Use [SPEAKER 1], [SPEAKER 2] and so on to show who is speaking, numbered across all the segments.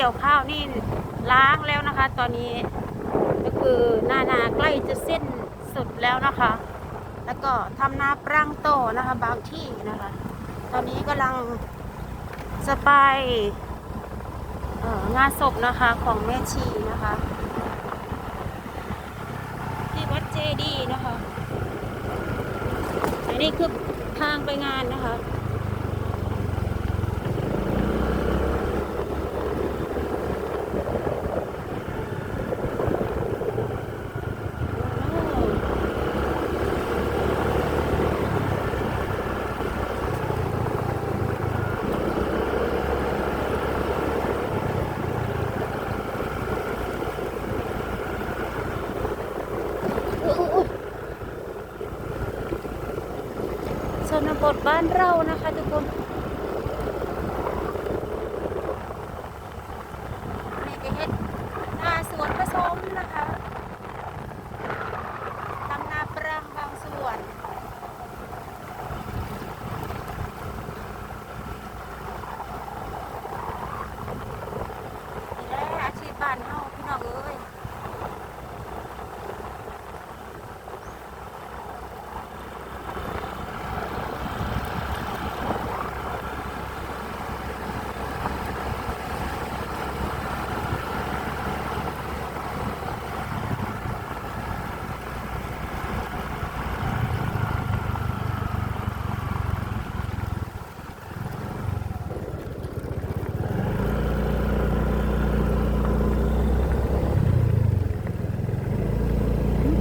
[SPEAKER 1] เกี่ยวข้าวนี่ล้างแล้วนะคะ ตอนนี้ก็คือหน้านาใกล้จะเส้นสุดแล้วนะคะ แล้วก็ทำนาปรังโตนะคะ บางที่นะคะ ตอนนี้กำลังจะไปงานศพนะคะของแม่ชีนะคะ ที่วัดเจดีย์นะคะ อันนี้คือทางไปงานนะคะ อุ๊ยอุ๊ยอุ๊ย ชนบทบ้านเรานะคะทุกคนนี่ก็เฮ็ดนาสวนผสมนะคะทำนาปรังบางส่วน นี่แหละอาชีพบ้านเฮาพี่น้องเอ้ย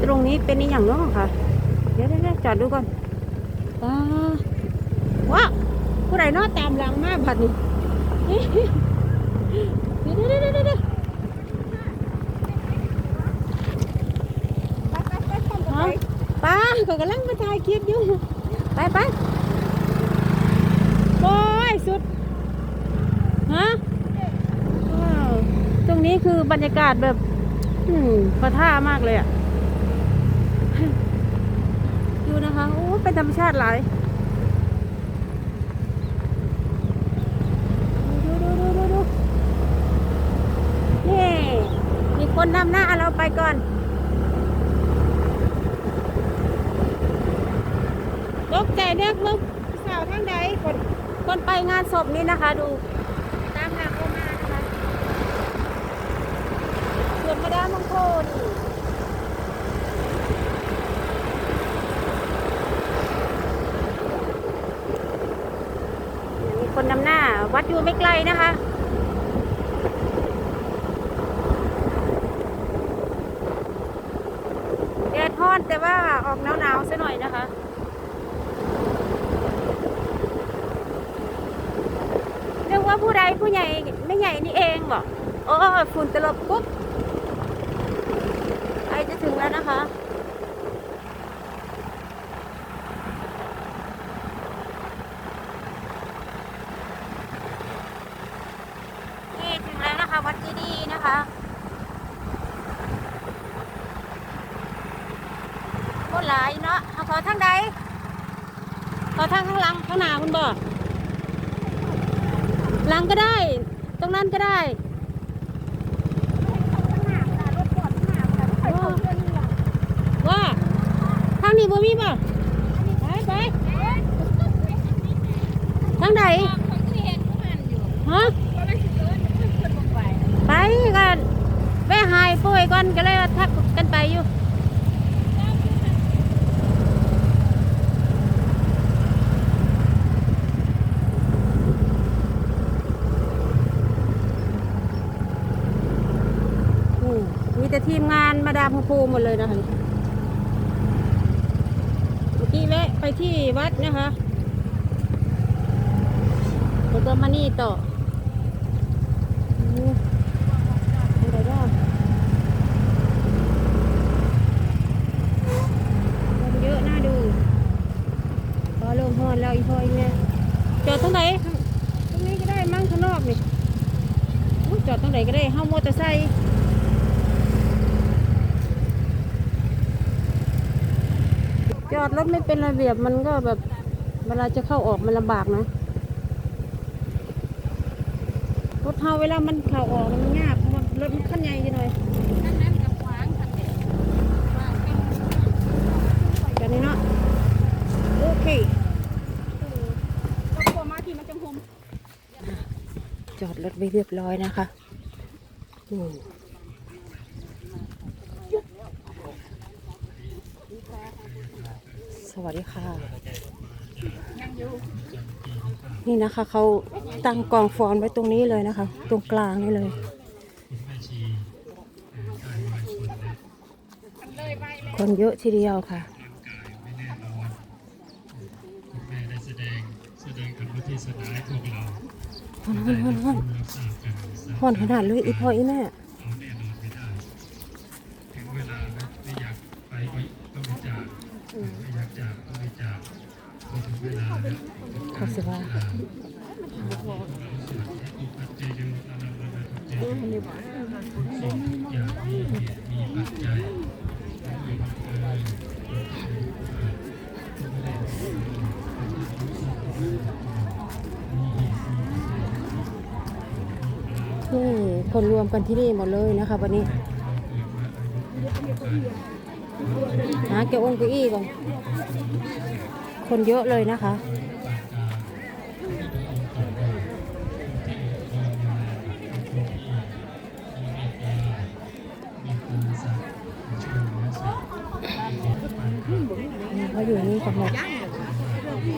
[SPEAKER 1] ตรง นี้เป็นอีกอย่างเน้องค่ะเดี๋ยวเดี๋ยวเดี๋ยวจอดดูก่อนว้าว้าผู้ใดเนอตามหลังมาบัดนี้เดี๋ยวเดี๋ยวเดี๋ยวเดี๋ยวเดี๋ยวฮะป้าเขากำลังมาถ่ายคลิปอยู่ ไปไปโอ้ยสุด ฮะว้าวตรงนี้คือบรรยากาศแบบอืมพอท่ามากเลยอะ ดู นะคะ โอ้ เป็นธรรมชาติหลายดูดูดูดูดูนี่ มีคนนำหน้าเราไปก่อน ตกใจเด็กมึงสาวทางใดคน คนไปงานศพนี้นะคะดู ตามหลังเข้ามานะคะส่วนมาดามมังโคนี่ มีคนนำหน้า วัดอยู่ ไม่ไกลนะคะ แดดฮ้อนแต่ว่าออกหนาวๆซะหน่อยนะคะเรียกว่าผู้ใดผู้ใหญ่ไม่ใหญ่นี่เองบอกโอ้ฝุ่นตลบปุ๊บไอจะถึงแล้วนะคะ นี่ถึงแล้วนะคะ วัดเจดีย์ นะคะคนหลายเนาะเอาขอทางใดขอทางข้างหลังข้างหน้าคุณบอกหลังก็ได้ ตรงนั้นก็ได้ว่าทางนี้บ่มีป่ะไปไปทางไหนฮะ ไปกันแม่หายป่วยก่อนก็เลยทั กกันไปอยู่มมีแต่ทีมงานมาดามครูหมดเลยนะคะเมื่อกี้แวะไปที่วัดนะคะแล้วก็มานี่ต่อโอ้อะไรบ้างคนเยอะน่าดูพ อเริ่มฮอนแล้วอีพออีกเนี่ยจอดตรงไหนตรงนี้ก็ได้มั้งข้างนอกนี่อุ๊ยจอดตรงไหนก็ได้เฮ้ามอเตอร์ไซค์จอดรถไม่เป็นระเบียบมันก็แบบเวลาจะเข้าออกมันลำบากนะฝรถเฮาเวลามันเข่าออกแล้วมันยากเพราะว่ารถมันขั้นใหญ่จังหน่อย
[SPEAKER 2] นั่นนั้นกับขวางคันเด็กวางเป็น
[SPEAKER 1] กันนี้เนาะโอเค
[SPEAKER 2] ก็กลัวมาที่มันจะห่ม
[SPEAKER 1] จ อดรถไว้เรียบร้อยนะคะสวัสดีค่ะ นี่นะคะเขาตั้งกองฟอนไว้ตรงนี้เลยนะคะ ตรงกลางนี่เลยคนเยอะทีเดียวค่ะ
[SPEAKER 3] แม่ได้แสดงแสดงคำว่าเทศนาให้พวกเรา
[SPEAKER 1] ฮอนฮอนฮอนฮอน
[SPEAKER 3] รับทราบกัน
[SPEAKER 1] ฮอนขนาดเลยอีพ่ออีแม่
[SPEAKER 3] เอาแน่นอนไม่ได้ ถึงเวลาแล้วไม่อยากไปก็ต้องไปจากไม่อยากจากก็ไม่จากพอถึงเวลาแล้ว
[SPEAKER 1] ขาสิว่า
[SPEAKER 3] ทุกสิ่งทุกอย่างมีเหตุมีปัจจัยมีบังเอิญ
[SPEAKER 1] นี่คนรวมกันที่นี่หมดเลยนะคะวันนี้หาเก้าองเก้าอี้ก่อนคนเยอะเลยนะคะเขาอยู่นี่กันหมด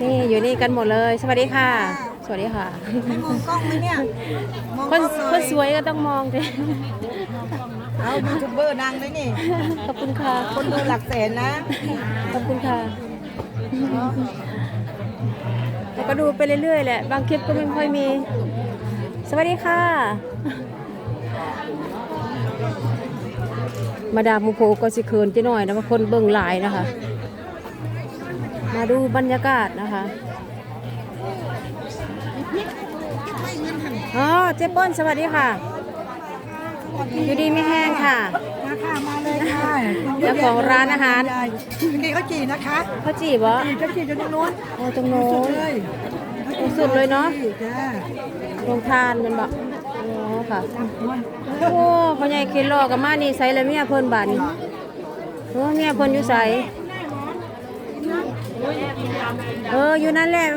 [SPEAKER 1] นี่อยู่นี่กันหมดเลย สวัสดีค่ะ สวัสดีค่ะ
[SPEAKER 4] มองกล้องไหมเนี่ยมอง
[SPEAKER 1] ค
[SPEAKER 4] กล้อนงห
[SPEAKER 1] ค
[SPEAKER 4] น่อน
[SPEAKER 1] สวยก็ต้องมองเลย
[SPEAKER 4] เอายูทูบเบอร์ดังไหมนี่
[SPEAKER 1] ขอบคุณค่ะ
[SPEAKER 4] คนดูหลักแสนนะ
[SPEAKER 1] ขอบคุณค่ะแล้วก็ดูไปเรื่อยๆแหละ บางคลิปก็ไม่ค่อยมี สวัสดีค่ะ มาดามมูโพก็สิเคินจะหน่อยนะว่าคนเบิ่งหลายนะคะ มาดูบรรยากาศนะคะอ๋อเจ๊เป้นสวัสดีค่ะ อยู่ดีไม่แห้งค่ะ
[SPEAKER 4] มาค่ะ มาเลยค่ะ
[SPEAKER 1] เจ้าของร้านอาหาร
[SPEAKER 4] กินข้าวจี่นะคะ
[SPEAKER 1] เขาจีบวะ
[SPEAKER 4] จี่ข้าวจี่จะตรงนู้น
[SPEAKER 1] โอ้ตรงโน้น
[SPEAKER 4] เลย
[SPEAKER 1] ตรงสุดเลยเนาะ
[SPEAKER 4] จ้า
[SPEAKER 1] ลงทานมันบอกอ๋อค่ะโอ้พ่อใหญ่เคนรอกับมานี่ใส่เลยเมียเพิ่นบาดนี่เออเมียเพิ่นอยู่ใส่ เอออยู่นั่นแหละ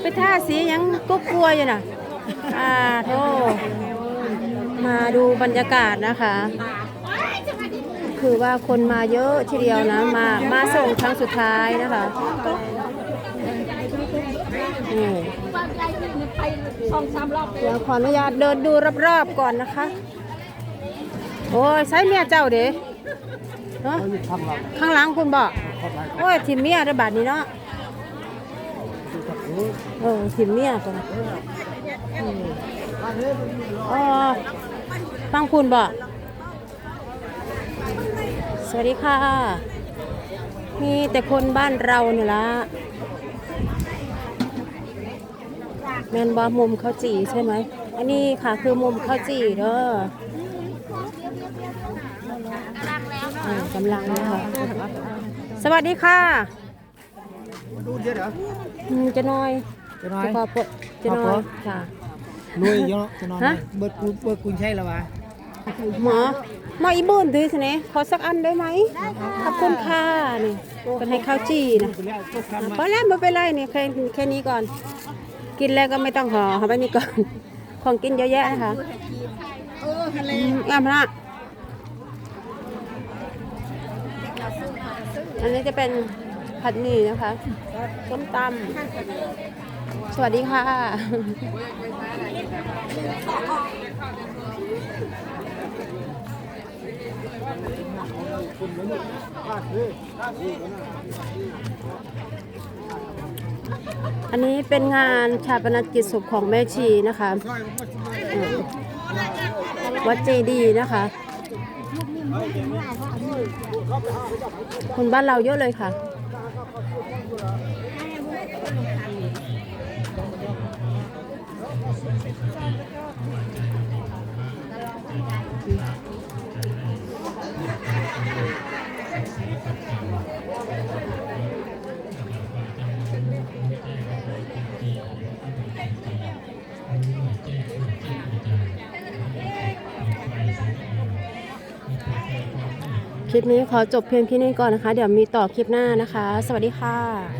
[SPEAKER 1] ไปท่าสียังกุ๊กกลัวอยู่น่ะอ่าโทมาดูบรรยากาศนะคะ คือว่าคนมาเยอะทีเดียวนะ มามาส่งครั้งสุดท้ายนะคะนี่
[SPEAKER 2] วางใจขึ้นไปสองสามรอบเลย
[SPEAKER 1] เดี๋ยวขออนุญาตเดินดูรอบๆก่อนนะคะ โอ้ยใช้เมียเจ้าเด้เนาะข้างหลังคุณบอก โอ้ยทิมเมียระบาดนี้เนาะเออทิมเมียก่อนอ๋อฟังคุณบอกสวัสดีค่ะ มีแต่คนบ้านเราเนี่ยละแมนบอมุมข้าวจี่ใช่ไหม อันนี้ค่ะคือมุมข้าวจี่เด้ออ่ากำลังนะคะ สวัสดีค่ะ
[SPEAKER 4] ดูเยอะเหรอ
[SPEAKER 1] อืมจะน้อย
[SPEAKER 4] จะน้อย
[SPEAKER 1] จะพอปะจะน้อยค่ะ
[SPEAKER 4] รวยเยอะจะน้อย
[SPEAKER 1] ฮะ
[SPEAKER 4] เบิร์ดเบิร์ดคุณใช่หรอวะ
[SPEAKER 1] หมอหมออีบุนดื้อสิเนี่ยขอสักอันได้ไหมขอบคุณค่ะนี่เป็นให้ข้าวจี่นะพอแล้วไม่เป็นไรนี่แค่แค่นี้ก่อน กินแล้วก็ไม่ต้องห่อเอาไว้นี่ก่อน ของกินเยอะแยะนะคะ
[SPEAKER 4] เออทะเล
[SPEAKER 1] อืมงามนะ อันนี้จะเป็นผัดหมี่นะคะส้มตำสวัสดีค่ะอันนี้เป็นงานชาปนกิจศพของแม่ชีนะคะ วัดเจดีนะคะ คนบ้านเราเยอะเลยค่ะ
[SPEAKER 3] เค
[SPEAKER 1] ลิปนี้ขอจบเพียงแค่นี้ก่อนนะคะ เดี๋ยวมีต่อคลิปหน้านะคะ สวัสดีค่ะ